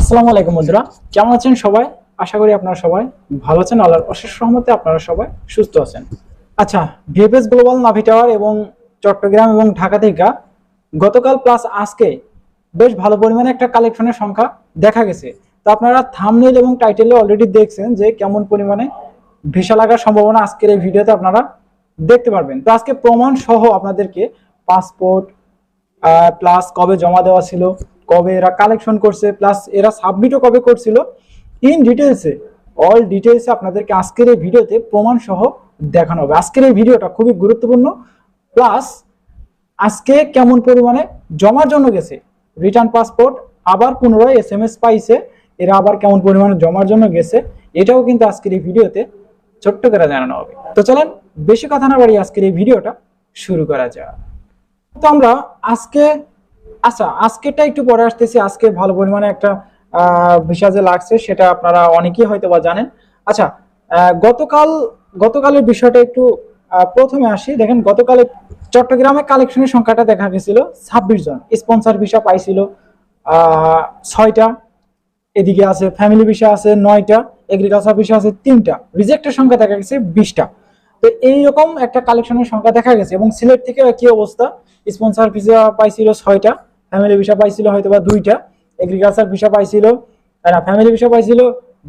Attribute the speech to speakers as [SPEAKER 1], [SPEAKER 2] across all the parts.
[SPEAKER 1] আসসালামু আলাইকুম বন্ধুরা, কেমন আছেন সবাই? আশা করি আপনারা সবাই ভালো আছেন। আল্লাহর অশেষ সহমতে আপনারা সবাই সুস্থ আছেন। আচ্ছা ভিএফএস গ্লোবাল নাভি টাওয়ার এবং চট্টগ্রাম এবং ঢাকা থেকে গতকাল প্লাস আজকে বেশ ভালো পরিমাণে একটা কালেকশনের সংখ্যা দেখা গেছে। তো আপনারা থামনেল এবং টাইটেলে অলরেডি দেখছেন যে কেমন পরিমাণে ভিসা লাগার সম্ভাবনা আজকের এই ভিডিওতে আপনারা দেখতে পারবেন। তো আজকে প্রমাণ সহ আপনাদেরকে পাসপোর্ট প্লাস কবে জমা দেওয়া ছিল কবে এরা কালেকশন করছে প্লাস এরা সাবমিটও কবে করছিল ইন ডিটেলসে অল ডিটেলসে আপনাদেরকে আজকের এই ভিডিওতে প্রমাণ সহ দেখানো হবে। আজকের এই ভিডিওটা খুবই গুরুত্বপূর্ণ প্লাস আজকে কেমন পরিমাণে জমার জন্য গেছে রিটার্ন পাসপোর্ট আবার পুনরায় এস এম এস পাইছে, এরা আবার কেমন পরিমাণে জমার জন্য গেছে, এটাও কিন্তু আজকের এই ভিডিওতে ছোট্ট করে জানানো হবে। তো চলেন, বেশি কথা না বাড়ি আজকের এই ভিডিওটা শুরু করা যাক। তো আমরা আজকে আচ্ছা আজকেরটা একটু পরে আসতেছি। আজকে ভালো পরিমাণে একটা ভিসা যে লাগছে, সেটা আপনারা অনেকেই হয়তো বা জানেন। আচ্ছা গতকাল, গতকালের বিষয়টা একটু প্রথমে আসি। দেখেন, গতকালে চট্টগ্রামে কালেকশনের সংখ্যাটা দেখা গেছিল ছাব্বিশ জন। স্পন্সর ভিসা পাইছিল ছয়টা। এদিকে আছে ফ্যামিলি ভিসা আছে নয়টা, এগ্রিকালচার ভিসা আছে তিনটা। রিজেক্টের সংখ্যা দেখা গেছে বিশটা। তো এইরকম একটা কালেকশনের সংখ্যা দেখা গেছে এবং সিলেট থেকে কি অবস্থা। স্পন্সর ভিসা পাইছিল ছয়টা। ফ্যামিলি ভিসা পাইছিল হয়তো বা দুইটা এগ্রিকালচার ভিসা পাইছিল ফ্যামিলি ভিসা পাইছিল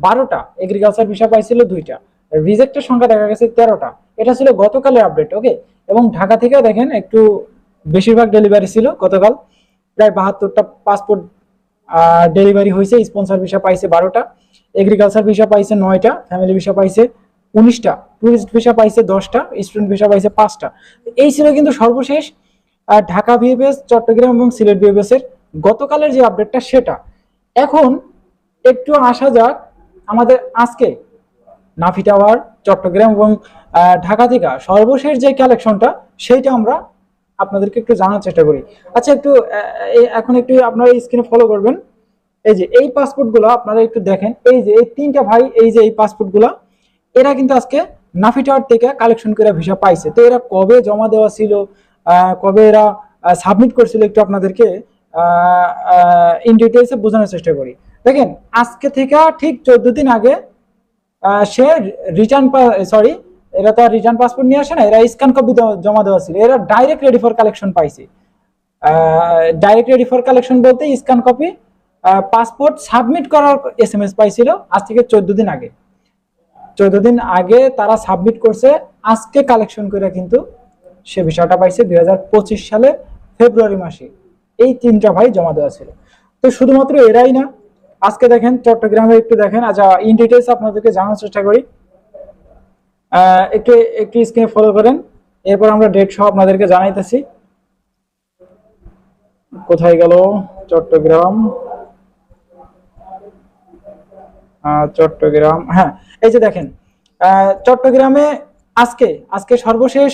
[SPEAKER 1] বারোটা এগ্রিকালচার ভিসা পাইছিল দুইটা। রিজেক্টের সংখ্যা দেখা গেছে তেরোটা। এটা ছিল গতকালের আপডেট ওকে এবং ঢাকা থেকেও দেখেন একটু বেশিরভাগ ডেলিভারি ছিল গতকাল। প্রায় বাহাত্তরটা পাসপোর্ট ডেলিভারি হয়েছে স্পন্সর ভিসা পাইছে বারোটা এগ্রিকালচার ভিসা পাইছে নয়টা ফ্যামিলি ভিসা পাইছে উনিশটা টুরিস্ট ভিসা পাইছে দশটা স্টুডেন্ট ভিসা পাইছে পাঁচটা। এই ছিল কিন্তু সর্বশেষ ঢাকা ভিএফএস, চট্টগ্রাম এবং সিলেট ভিএফএস এর গতকালের যে আপডেটটা সেটা। এখন একটু আসা যাক আমাদের আজকে নাফি টাওয়ার, চট্টগ্রাম এবং ঢাকা থেকে সর্বশেষ যে কালেকশনটা সেইটা আমরা আপনাদেরকে একটু জানার চেষ্টা করি। আচ্ছা একটু এখন একটু আপনারা স্ক্রিনে ফলো করবেন। এই যে, এই পাসপোর্টগুলো আপনারা একটু দেখেন। এই যে, এই তিনটা ভাই, এই যে, এই পাসপোর্টগুলা, এরা কিন্তু আজকে নাফি টাওয়ার থেকে কালেকশন করে ভিসা পাইছে। তো এরা কবে জমা দেওয়া ছিল? কবে এরা সাবমিট করছিল একটু আপনাদেরকে ইন ডিটেলসে বোঝানোর চেষ্টা করি। দেখেন, আজকে থেকে ঠিক চোদ্দ দিন আগে সে রিটার্ন সরি এরা তো আর রিটার্ন পাসপোর্ট নিয়ে আসে না, এরা স্ক্যান কপি জমা দেওয়া ছিল। এরা ডাইরেক্ট রেডি ফর কালেকশন পাইছে। ডাইরেক্ট রেডি ফর কালেকশন বলতে স্ক্যান কপি পাসপোর্ট সাবমিট করার এস এম এস পাইছিল আজ থেকে চোদ্দ দিন আগে। চোদ্দ দিন আগে তারা সাবমিট করছে, আজকে কালেকশন করে কিন্তু সে বিষয়টা পাইছে দুই হাজার পঁচিশ সালে ফেব্রুয়ারি মাসে। এই তিনটা ভাই জমা দেওয়া ছিল। তো শুধুমাত্র এরাই না, আজকে দেখেন চট্টগ্রামে একটু দেখেন আচ্ছা ইন ডিটেলস আপনাদেরকে জানার চেষ্টা করি। একটু একটু স্ক্রিনে ফলো করেন, এরপর আমরা ডেট সহ আপনাদেরকে জানাইতেছি। কোথায় গেল চট্টগ্রাম? চট্টগ্রাম হ্যাঁ এই যে দেখেন চট্টগ্রামে আজকে আজকে সর্বশেষ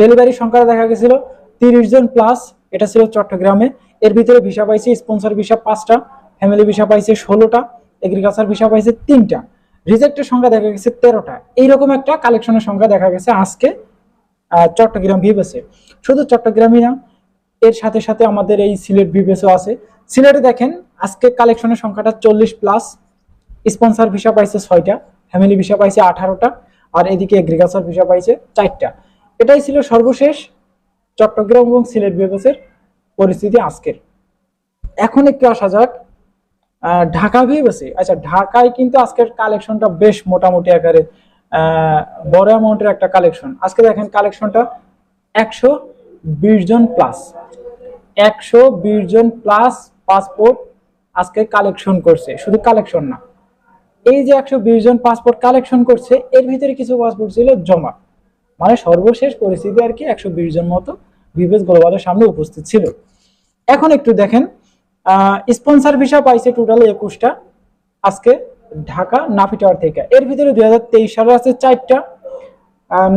[SPEAKER 1] ডেলিভারি সংখ্যা দেখা গেছিল তিরিশ জন প্লাস এটা ছিল চট্টগ্রামে। এর ভিতরে ভিসা পাইছে স্পন্সর ভিসা পাঁচটা ফ্যামিলি ভিসা পাইছে ষোলোটা এগ্রিকালচার ভিসা পাইছে তিনটা। রিজেক্টের সংখ্যা দেখা গেছে তেরোটা। এইরকম একটা কালেকশনের সংখ্যা দেখা গেছে আজকে চট্টগ্রাম ভিভেসে শুধু চট্টগ্রামই না, এর সাথে সাথে আমাদের এই সিলেট ভিভেসও আছে। সিলেটে দেখেন, আজকে কালেকশনের সংখ্যাটা চল্লিশ প্লাস স্পন্সর ভিসা পাইছে ছয়টা ফ্যামিলি ভিসা পাইছে আঠারোটা, আর এদিকে এগ্রিকালচার ভিসা পাইছে চারটা। এটাই ছিল সর্বশেষ চট্টগ্রাম এবং সিলেট বিভাগের পরিস্থিতি আজকের। এখন একটু আসা যাক ঢাকা ভিএসে আচ্ছা ঢাকায় কিন্তু আজকের কালেকশনটা বেশ মোটামুটি আকারে বড় অ্যামাউন্টের একটা কালেকশন আজকে দেখেন কালেকশনটা একশো বিশ জন প্লাস একশো বিশ জন প্লাস পাসপোর্ট আজকে কালেকশন করছে, শুধু কালেকশন না। এই যে একশো বিশ জন পাসপোর্ট কালেকশন করছে, এর ভিতরে কিছু পাসপোর্ট ছিল জমা। মানে সর্বশেষ পরিস্থিতি আর কি একশো বিশ জন মতো বিবেশ গ্লোবালের সামনে উপস্থিত ছিল। এখন একটু দেখেন স্পন্সর ভিসা পাইছে টোটাল একুশটা। আজকে ঢাকা নাফি টাওয়ার থেকে। এর ভিতরে দুই হাজার তেইশ সালে আছে চারটা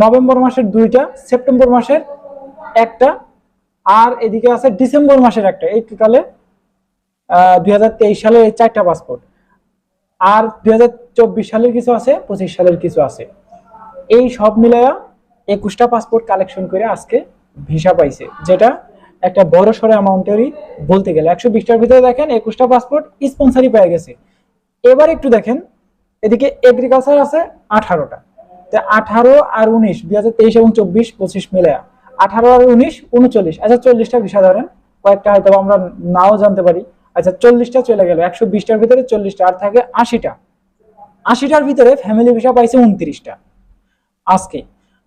[SPEAKER 1] নভেম্বর মাসের দুইটা, সেপ্টেম্বর মাসের একটা, আর এদিকে আছে ডিসেম্বর মাসের একটা। এই টোটালে দুই হাজার তেইশ সালে এই চারটা পাসপোর্ট আর দুই হাজার চব্বিশ সালের কিছু আছে, পঁচিশ সালের কিছু আছে। এই সব মিলায়া একুশটা পাসপোর্ট কালেকশন করে আজকে ভিসা পাইছে, যেটা একটা বড় সড়ো অ্যামাউন্টেরই বলতে গেলে। একশো বিশটার ভিতরে দেখেন একুশটা পাসপোর্ট স্পন্সারই পেয়ে গেছে। এবার একটু দেখেন, এদিকে এগ্রিকালচার আছে আঠারোটা। তো আঠারো আর উনিশ, দুই হাজার তেইশ এবং চব্বিশ, পঁচিশ মিলে আঠারো আর উনিশ, উনচল্লিশ। আচ্ছা চল্লিশটা ভিসা ধরেন, কয়েকটা হয়তো আমরা নাও জানতে পারি। আচ্ছা চল্লিশটা চলে গেল, একশো বিশটার ভিতরে চল্লিশটা, আর থাকে আশিটা। আশিটার ভিতরে ফ্যামিলি ভিসা পাইছে উনত্রিশটা। আজকে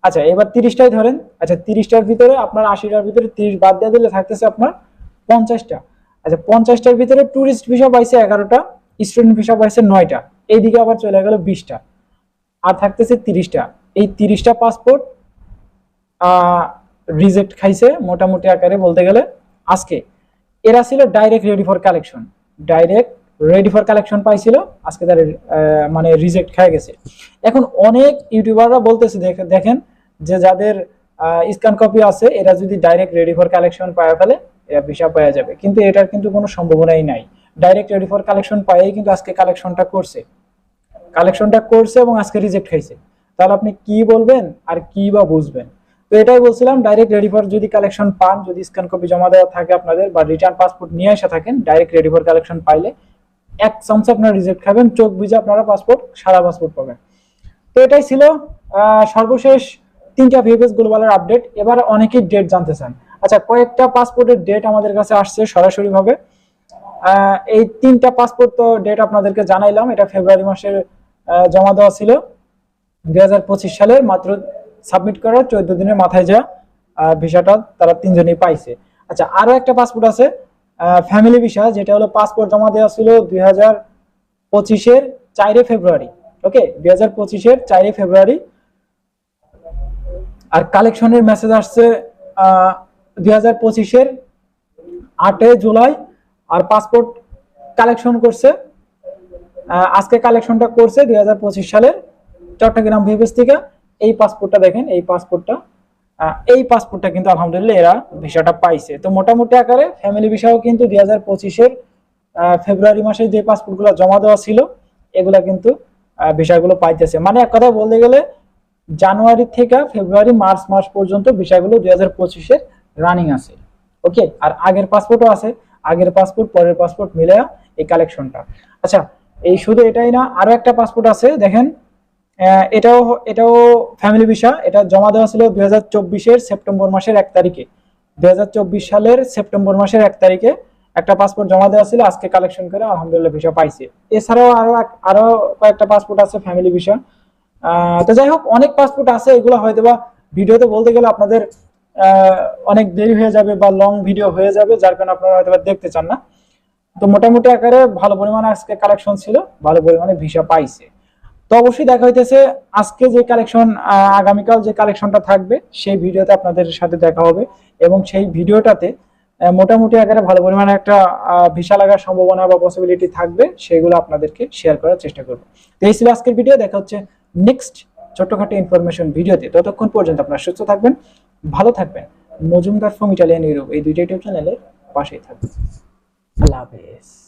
[SPEAKER 1] আচ্ছা এবার তিরিশটাই ধরেন। আচ্ছা তিরিশটার ভিতরে আপনার আশিটার ভিতরে তিরিশ বাদ দিয়ে দিলে থাকতেছে আপনার পঞ্চাশটা। আচ্ছা পঞ্চাশটার ভিতরে ট্যুরিস্ট ভিসা পাইছে এগারোটা স্টুডেন্ট ভিসা পাইছে নয়টা। এইদিকে আবার চলে গেল বিশটা। আর থাকতেছে তিরিশটা। এই তিরিশটা পাসপোর্ট রিজেক্ট খাইছে মোটামুটি আকারে বলতে গেলে। আজকে এরা ছিল direct ready for collection direct ready for collection পাইছিল, আজকে তার মানে রিজেক্ট খেয়ে গেছে। এখন অনেক ইউটিউবাররা বলতেছে, দেখে- দেখেন যে যাদের স্ক্যান কপি আছে, এরা যদি ডাইরেক্ট রেডি ফর কালেকশন পাওয়া ফেলে, এরা ভিসা পাওয়া যাবে। কিন্তু এটার কিন্তু কোনো সম্ভাবনাই নাই। ডাইরেক্ট রেডি ফর কালেকশন পাইয়েই কিন্তু আজকে কালেকশনটা করছে। কালেকশনটা করছে এবং আজকে রিজেক্ট খাইছে। তাহলে আপনি কি বলবেন আর কি বা বুঝবেন? তো এটাই বলছিলাম ডাইরেক্ট রেডি ফর যদি কালেকশন পান, যদি স্ক্যান কপি জমা দেওয়া থাকে আপনাদের বা রিটার্ন পাসপোর্ট নিয়ে আসা থাকেন ডাইরেক্ট রেডি ফর কালেকশন পাইলে এক চামচে আপনারা রিজেক্ট খাবেন, চোখ বুঝে আপনারা পাসপোর্ট সারা পাসপোর্ট পাবেন। তো এটাই ছিল সর্বশেষ তিনটা ভিএফএস গ্লোবালের আপডেট এবার অনেকেই ডেট জানতে চান। আচ্ছা কয়েকটা পাসপোর্টের ডেট আমাদের কাছে আসছে সরাসরি ভাবে এই তিনটা পাসপোর্ট তো ডেট আপনাদেরকে জানাইলাম। এটা ফেব্রুয়ারি মাসের জমা দেওয়া ছিল। দুই হাজার পঁচিশ সালের মাত্র সাবমিট করার চোদ্দ দিনের মাথায় যা ভিসাটা তারা তিনজনই পাইছে। আচ্ছা আরও একটা পাসপোর্ট আছে। ফ্যামিলি ভিসা যেটা হলো পাসপোর্ট জমা দেওয়া ছিল দুই হাজার পঁচিশের চারে ফেব্রুয়ারি ওকে দুই হাজার পঁচিশের চারে ফেব্রুয়ারি। আর কালেকশনের মেসেজ আসছে দুই হাজার পঁচিশের আটে জুলাই, আর পাসপোর্ট কালেকশন করছে আজকে কালেকশনটা করছে দুই হাজার পঁচিশ সালের চট্টগ্রাম ভিভেস থেকে। এই পাসপোর্টটা দেখেন, এই পাসপোর্টটা এই পাসপোর্টটা কিন্তু আলহামদুলিল্লাহ এরা ভিসাটা পাইছে। তো মোটামুটি আকারে ফ্যামিলি ভিসাও কিন্তু দুই হাজার পঁচিশের ফেব্রুয়ারি মাসে যে পাসপোর্টগুলো জমা দেওয়া ছিল, এগুলা কিন্তু ভিসাগুলো পাইতেছে। মানে এক কথা বলতে গেলে, জানুয়ারি থেকে ফেব্রুয়ারি, মার্চ মাস পর্যন্ত ভিসাগুলো দুই হাজার পঁচিশের রানিং আছে। ওকে আর আগের পাসপোর্টও আছে। আগের পাসপোর্ট পরের পাসপোর্ট মিলে এই কালেকশনটা আচ্ছা এই শুধু এটাই না, আরও একটা পাসপোর্ট আছে। দেখেন এটাও এটাও ফ্যামিলি ভিসা এটা জমা দেওয়া ছিল দুই হাজার চব্বিশের সেপ্টেম্বর মাসের এক তারিখে। দুই সালের সেপ্টেম্বর মাসের এক তারিখে একটা পাসপোর্ট জমা দেওয়া ছিল, আজকে কালেকশন করে আলহামদুলিল্লাহ ভিসা পাইছে। এছাড়াও আরও আরও কয়েকটা পাসপোর্ট আছে ফ্যামিলি ভিসা তো যাই হোক, অনেক পাসপোর্ট আছে, এগুলো হয়তো বা ভিডিওতে বলতে গেলে আপনাদের অনেক দেরি হয়ে যাবে বা লং ভিডিও হয়ে যাবে, যার কারণে আপনারা হয়তো দেখতে চান না। তো মোটামুটি আকারে ভালো পরিমাণে আজকে কালেকশন ছিল, ভালো পরিমাণে ভিসা পাইছে। তো অবশ্যই দেখা হইতেছে। আজকে যে কালেকশন আগামীকাল যে কালেকশনটা থাকবে, সেই ভিডিওতে আপনাদের সাথে দেখা হবে এবং সেই ভিডিওটাতে মোটামুটি আকারে ভালো পরিমাণে একটা ভিসা লাগার সম্ভাবনা বা পসিবিলিটি থাকবে, সেগুলো আপনাদেরকে শেয়ার করার চেষ্টা করব। তো এই ছিল আজকের ভিডিও দেখা হচ্ছে নেক্সট ছোটখাটো ইনফরমেশন ভিডিওতে। ততক্ষণ পর্যন্ত আপনারা সুস্থ থাকবেন, ভালো থাকবেন। মজুমদার ফ্রম ইটালিয়ান ইউরোপ এই দুইটা ইউটিউব চ্যানেলের পাশেই থাকবেন। আল্লাহ হাফেজ।